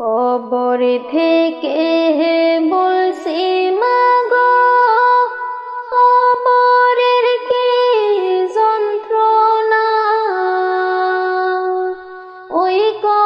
কবর থেকে বলছি মাগো কবরের কি যন্ত্রণা? ওই কবরে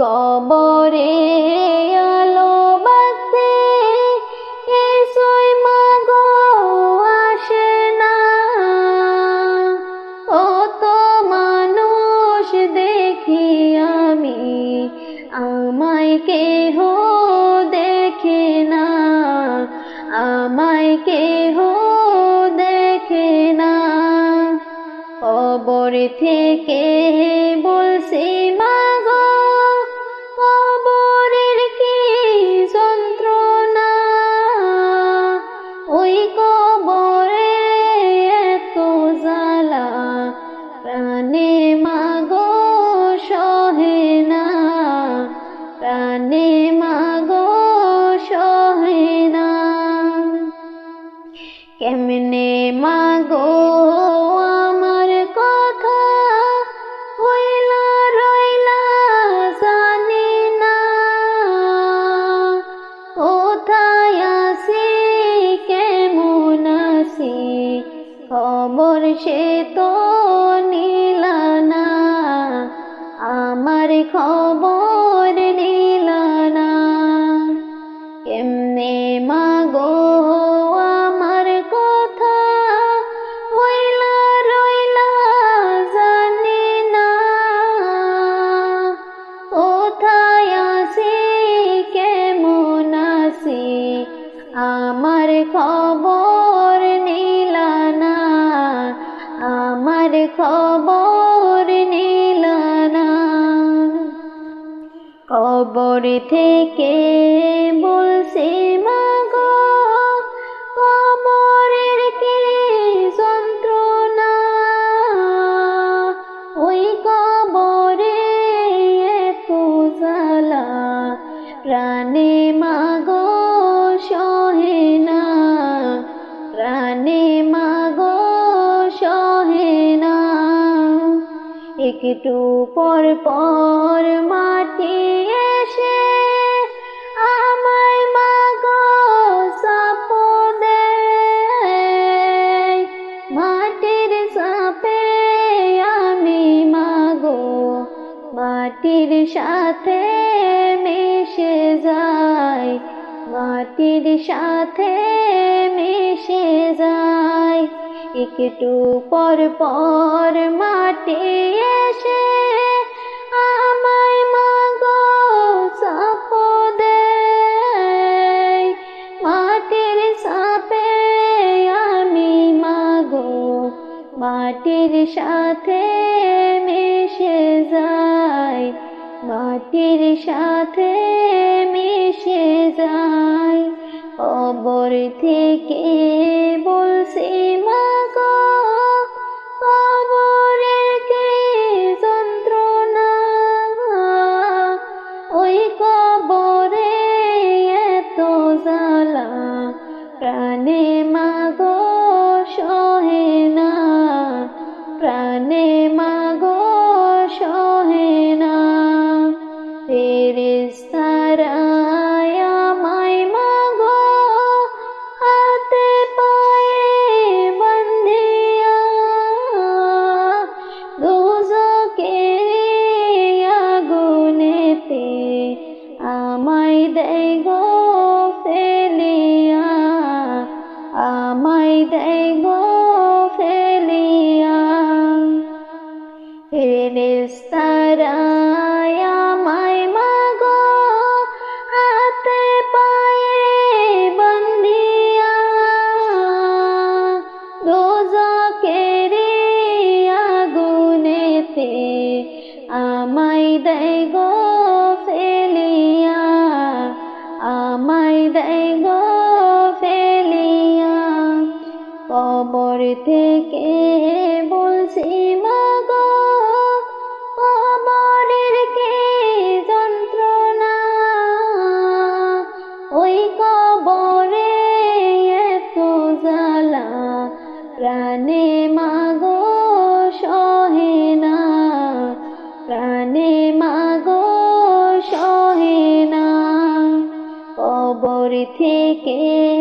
কবরে আলো বাতি কিছুই মাগো, আসে না। কত মানুষ, দেখি আমি, আমায় কেহ দেখে না। আমায় কেহ দেখে না। কবর থেকে খবর সে তো নিলা না। আমার খবর নিলা না। কেমনে মাগো আমার কথা হইলা রইলা, জানি না। কোথায় আছি, কেমন আছি? আমার খবর খবর নিলা না। কবর থেকে বলছি, মাগো কবরের কি যন্ত্রণা? ওই কবরে জ্বালা প্রাণে মাগো একটু পর পর মাটি এসে আমায় মাগো সাপ মাটির সাপে আমি মাগো, মাটির সাথে মিশে যায় মাটির সাথে মিশে যায় একটু পর পর মাটি এসে আমায় মাগো সাপ মাটির সাপে আমি মাগো, মাটির সাথে মিশে যাই, মাটির সাথে মিশে যাই। কবর থেকে প্রাণে ফেরেস্তারায় আমায় মাগো, হাতে পায়ে বন্দিয়া। দোজকের আগুনেতে আমায় দেয় গো ফেলিয়া, আমায় দেয় গো ফেলিয়া। কবর থেকে থেকে বলছে মাগো